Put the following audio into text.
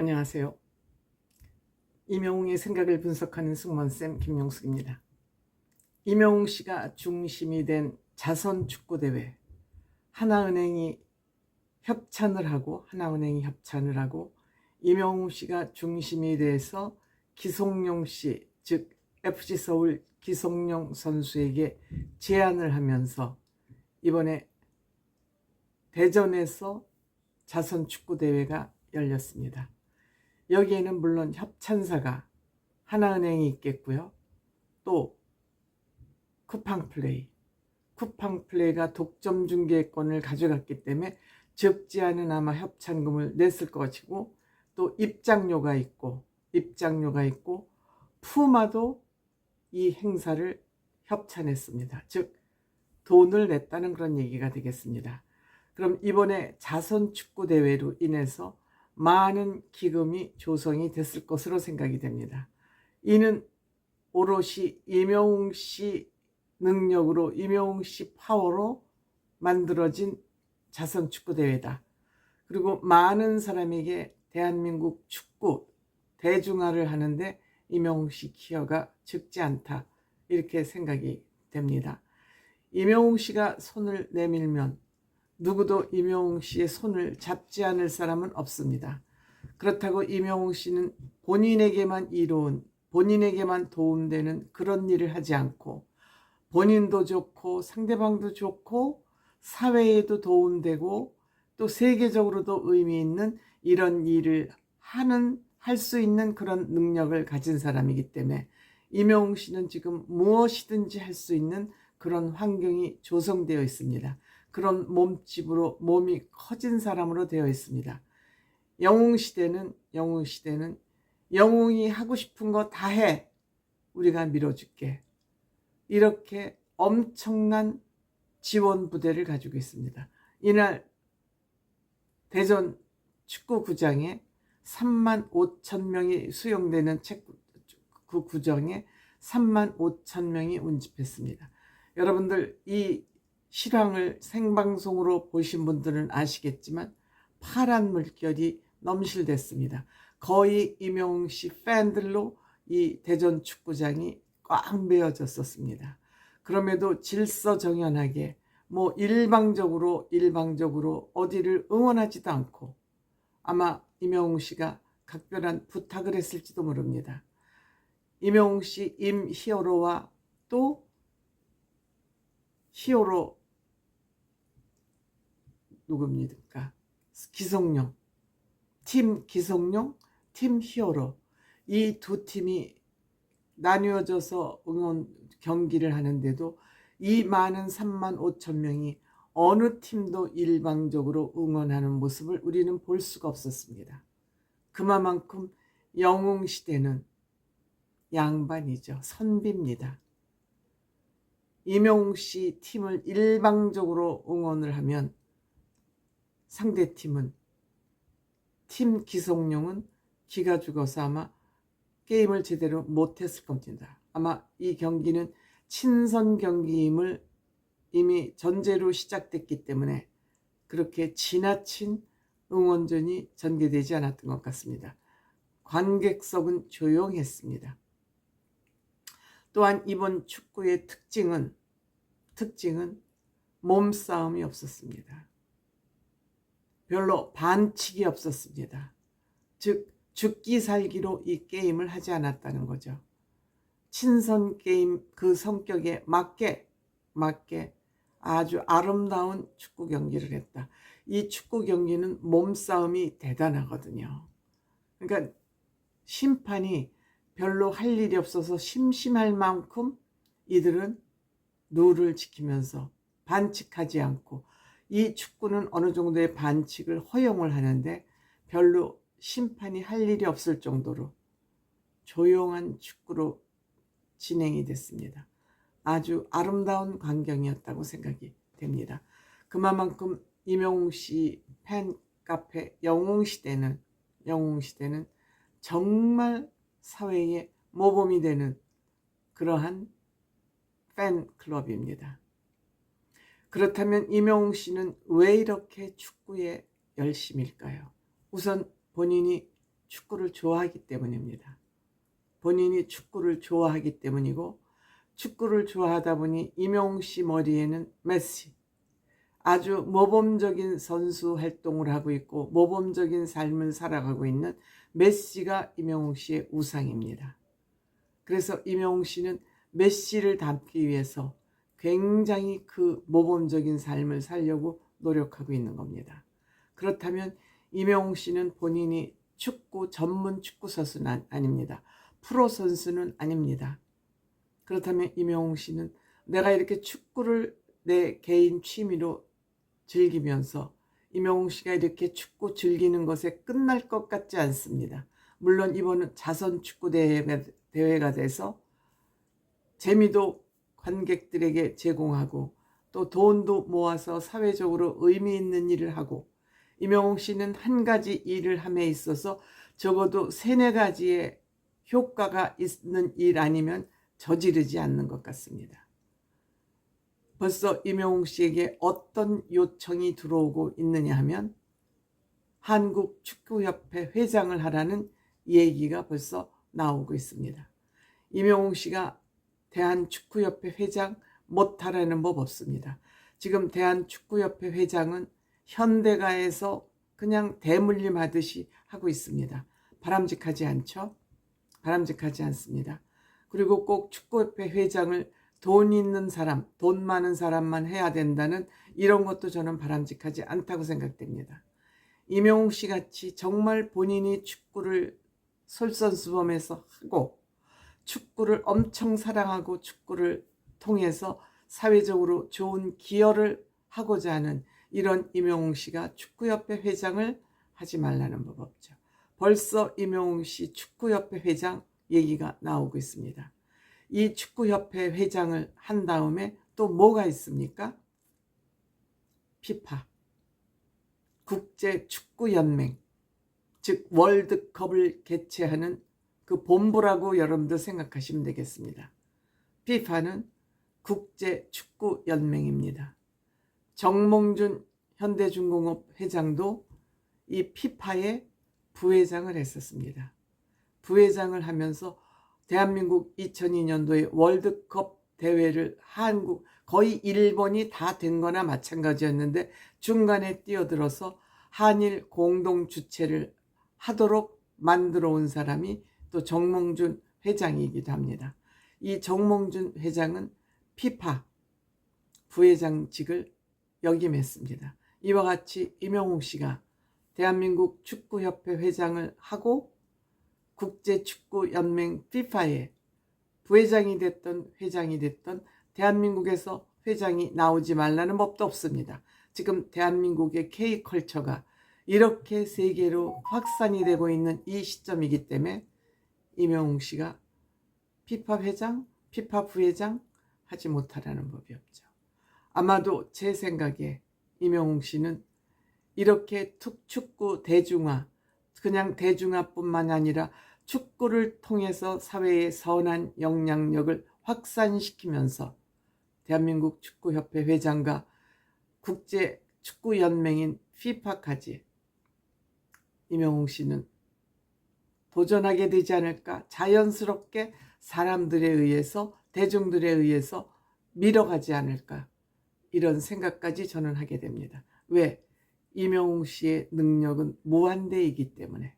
안녕하세요. 이명웅의 생각을 분석하는 승무원쌤 김용숙입니다. 이명웅 씨가 중심이 된 자선 축구대회 하나은행이 협찬을 하고 하나은행이 협찬을 하고 이명웅 씨가 중심이 돼서 기성용 씨, 즉 FC 서울 기성용 선수에게 제안을 하면서 이번에 대전에서 자선 축구대회가 열렸습니다. 여기에는 물론 협찬사가 하나은행이 있겠고요. 또 쿠팡 플레이, 쿠팡 플레이가 독점 중계권을 가져갔기 때문에 적지 않은 아마 협찬금을 냈을 것이고 또 입장료가 있고 입장료가 있고 푸마도 이 행사를 협찬했습니다. 즉 돈을 냈다는 그런 얘기가 되겠습니다. 그럼 이번에 자선 축구 대회로 인해서 많은 기금이 조성이 됐을 것으로 생각이 됩니다. 이는 오롯이 이명웅 씨 능력으로 이명웅 씨 파워로 만들어진 자선 축구 대회다. 그리고 많은 사람에게 대한민국 축구 대중화를 하는데 이명웅 씨 기여가 적지 않다. 이렇게 생각이 됩니다. 이명웅 씨가 손을 내밀면 누구도 이명웅 씨의 손을 잡지 않을 사람은 없습니다. 그렇다고 이명웅 씨는 본인에게만 이로운, 본인에게만 도움되는 그런 일을 하지 않고 본인도 좋고 상대방도 좋고 사회에도 도움되고 또 세계적으로도 의미 있는 이런 일을 하는 할 수 있는 그런 능력을 가진 사람이기 때문에 이명웅 씨는 지금 무엇이든지 할 수 있는 그런 환경이 조성되어 있습니다. 그런 몸집으로 몸이 커진 사람으로 되어 있습니다. 영웅 시대는 영웅 시대는 영웅이 하고 싶은 거 다 해. 우리가 밀어줄게. 이렇게 엄청난 지원 부대를 가지고 있습니다. 이날 대전 축구구장에 3만 5천 명이 수용되는 그 구정에 3만 5천 명이 운집했습니다. 여러분들 이 실황을 생방송으로 보신 분들은 아시겠지만 파란 물결이 넘실댔습니다. 거의 이명웅 씨 팬들로 이 대전 축구장이 꽉 메어졌었습니다. 그럼에도 질서정연하게 뭐 일방적으로 일방적으로 어디를 응원하지도 않고 아마 이명웅 씨가 각별한 부탁을 했을지도 모릅니다. 이명웅 씨 임히어로와 또 히어로 누굽니까? 기성용, 팀 기성용, 팀 히어로 이 두 팀이 나뉘어져서 응원 경기를 하는데도 이 많은 3만 5천 명이 어느 팀도 일방적으로 응원하는 모습을 우리는 볼 수가 없었습니다. 그만큼 영웅 시대는 양반이죠. 선비입니다. 이명웅 씨 팀을 일방적으로 응원을 하면 상대 팀은 팀 기성용은 기가 죽어서 아마 게임을 제대로 못했을 겁니다. 아마 이 경기는 친선 경기임을 이미 전제로 시작됐기 때문에 그렇게 지나친 응원전이 전개되지 않았던 것 같습니다. 관객석은 조용했습니다. 또한 이번 축구의 특징은 특징은 몸싸움이 없었습니다. 별로 반칙이 없었습니다. 즉 죽기 살기로 이 게임을 하지 않았다는 거죠. 친선 게임 그 성격에 맞게 맞게 아주 아름다운 축구 경기를 했다. 이 축구 경기는 몸싸움이 대단하거든요. 그러니까 심판이 별로 할 일이 없어서 심심할 만큼 이들은 룰을 지키면서 반칙하지 않고 이 축구는 어느 정도의 반칙을 허용을 하는데 별로 심판이 할 일이 없을 정도로 조용한 축구로 진행이 됐습니다. 아주 아름다운 광경이었다고 생각이 됩니다. 그만큼 이명웅 씨 팬카페 영웅시대는 영웅시대는 정말 사회에 모범이 되는 그러한 팬클럽입니다. 그렇다면 이명웅 씨는 왜 이렇게 축구에 열심일까요? 우선 본인이 축구를 좋아하기 때문입니다. 본인이 축구를 좋아하기 때문이고 축구를 좋아하다 보니 임영웅 씨 머리에는 메시 아주 모범적인 선수 활동을 하고 있고 모범적인 삶을 살아가고 있는 메시가 임영웅 씨의 우상입니다. 그래서 임영웅 씨는 메시를 닮기 위해서 굉장히 그 모범적인 삶을 살려고 노력하고 있는 겁니다. 그렇다면 임영웅 씨는 본인이 축구 전문 축구 선수는 아닙니다. 프로 선수는 아닙니다. 그렇다면 임영웅 씨는 내가 이렇게 축구를 내 개인 취미로 즐기면서 임영웅 씨가 이렇게 축구 즐기는 것에 끝날 것 같지 않습니다. 물론 이번은 자선 축구 대회가 돼서 재미도 관객들에게 제공하고 또 돈도 모아서 사회적으로 의미 있는 일을 하고 임영웅 씨는 한 가지 일을 함에 있어서 적어도 세네 가지의 효과가 있는 일 아니면 저지르지 않는 것 같습니다. 벌써 임영웅 씨에게 어떤 요청이 들어오고 있느냐 하면 한국 축구협회 회장을 하라는 얘기가 벌써 나오고 있습니다. 임영웅 씨가 대한축구협회 회장 못하라는 법 없습니다. 지금 대한축구협회 회장은 현대가에서 그냥 대물림 하듯이 하고 있습니다. 바람직하지 않죠? 바람직하지 않습니다. 그리고 꼭 축구협회 회장을 돈 있는 사람, 돈 많은 사람만 해야 된다는 이런 것도 저는 바람직하지 않다고 생각됩니다. 임영웅 씨 같이 정말 본인이 축구를 솔선수범해서 하고 축구를 엄청 사랑하고 축구를 통해서 사회적으로 좋은 기여를 하고자 하는 이런 임영웅 씨가 축구협회 회장을 하지 말라는 법 없죠. 벌써 임영웅 씨 축구협회 회장 얘기가 나오고 있습니다. 이 축구협회 회장을 한 다음에 또 뭐가 있습니까? 피파 국제축구연맹 즉 월드컵을 개최하는 그 본부라고 여러분들 생각하시면 되겠습니다. 피파는 국제 축구 연맹입니다. 정몽준 현대중공업 회장도 이 피파의 부회장을 했었습니다. 부회장을 하면서 대한민국 2002년도에 월드컵 대회를 한국 거의 일본이 다 된 거나 마찬가지였는데 중간에 뛰어들어서 한일 공동 주최를 하도록 만들어 온 사람이 또 정몽준 회장이기도 합니다. 이 정몽준 회장은 피파 부회장직을 역임했습니다. 이와 같이 임영웅 씨가 대한민국 축구협회 회장을 하고 국제축구연맹 피파에 부회장이 됐던 회장이 됐던 대한민국에서 회장이 나오지 말라는 법도 없습니다. 지금 대한민국의 K컬처가 이렇게 세계로 확산이 되고 있는 이 시점이기 때문에 임영웅 씨가 피파 회장, 피파 부회장 하지 못하라는 법이 없죠. 아마도 제 생각에 임영웅 씨는 이렇게 축구 대중화, 그냥 대중화뿐만 아니라 축구를 통해서 사회의 선한 영향력을 확산시키면서 대한민국 축구협회 회장과 국제 축구연맹인 피파까지 임영웅 씨는 도전하게 되지 않을까 자연스럽게 사람들에 의해서 대중들에 의해서 밀어가지 않을까 이런 생각까지 저는 하게 됩니다. 왜? 임영웅 씨의 능력은 무한대이기 때문에